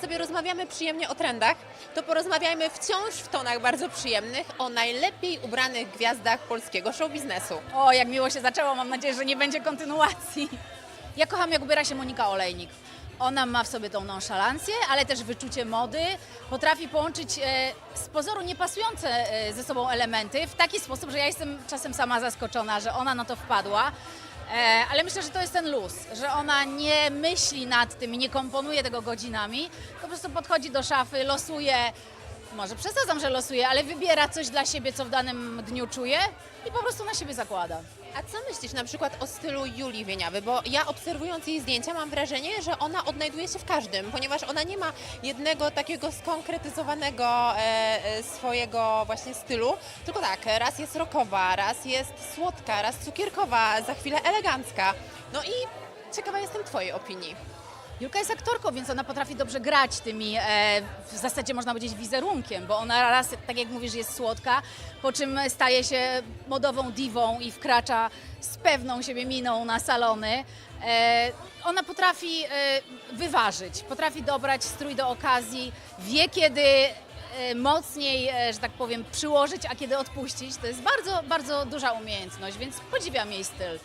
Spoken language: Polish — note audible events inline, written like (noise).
sobie rozmawiamy przyjemnie o trendach, to porozmawiajmy wciąż w tonach bardzo przyjemnych o najlepiej ubranych gwiazdach polskiego show biznesu. O, jak miło się zaczęło, mam nadzieję, że nie będzie kontynuacji. (laughs) Ja kocham, jak ubiera się Monika Olejnik. Ona ma w sobie tą nonszalancję, ale też wyczucie mody. Potrafi połączyć e, z pozoru niepasujące e, ze sobą elementy w taki sposób, że ja jestem czasem sama zaskoczona, że ona na to wpadła. E, ale myślę, że to jest ten luz, że ona nie myśli nad tym i nie komponuje tego godzinami, po prostu podchodzi do szafy, losuje, może przesadzam, że losuje, ale wybiera coś dla siebie, co w danym dniu czuje i po prostu na siebie zakłada. A co myślisz na przykład o stylu Julii Wieniawy? Bo ja obserwując jej zdjęcia mam wrażenie, że ona odnajduje się w każdym, ponieważ ona nie ma jednego takiego skonkretyzowanego e, e, swojego właśnie stylu, tylko tak, raz jest rockowa, raz jest słodka, raz cukierkowa, za chwilę elegancka. No i ciekawa jestem Twojej opinii. Julka jest aktorką, więc ona potrafi dobrze grać tymi, e, w zasadzie można powiedzieć, wizerunkiem, bo ona raz, tak jak mówisz, jest słodka, po czym staje się modową diwą i wkracza z pewną siebie miną na salony. E, ona potrafi e, wyważyć, potrafi dobrać strój do okazji, wie kiedy e, mocniej, e, że tak powiem, przyłożyć, a kiedy odpuścić. To jest bardzo, bardzo duża umiejętność, więc podziwiam jej styl.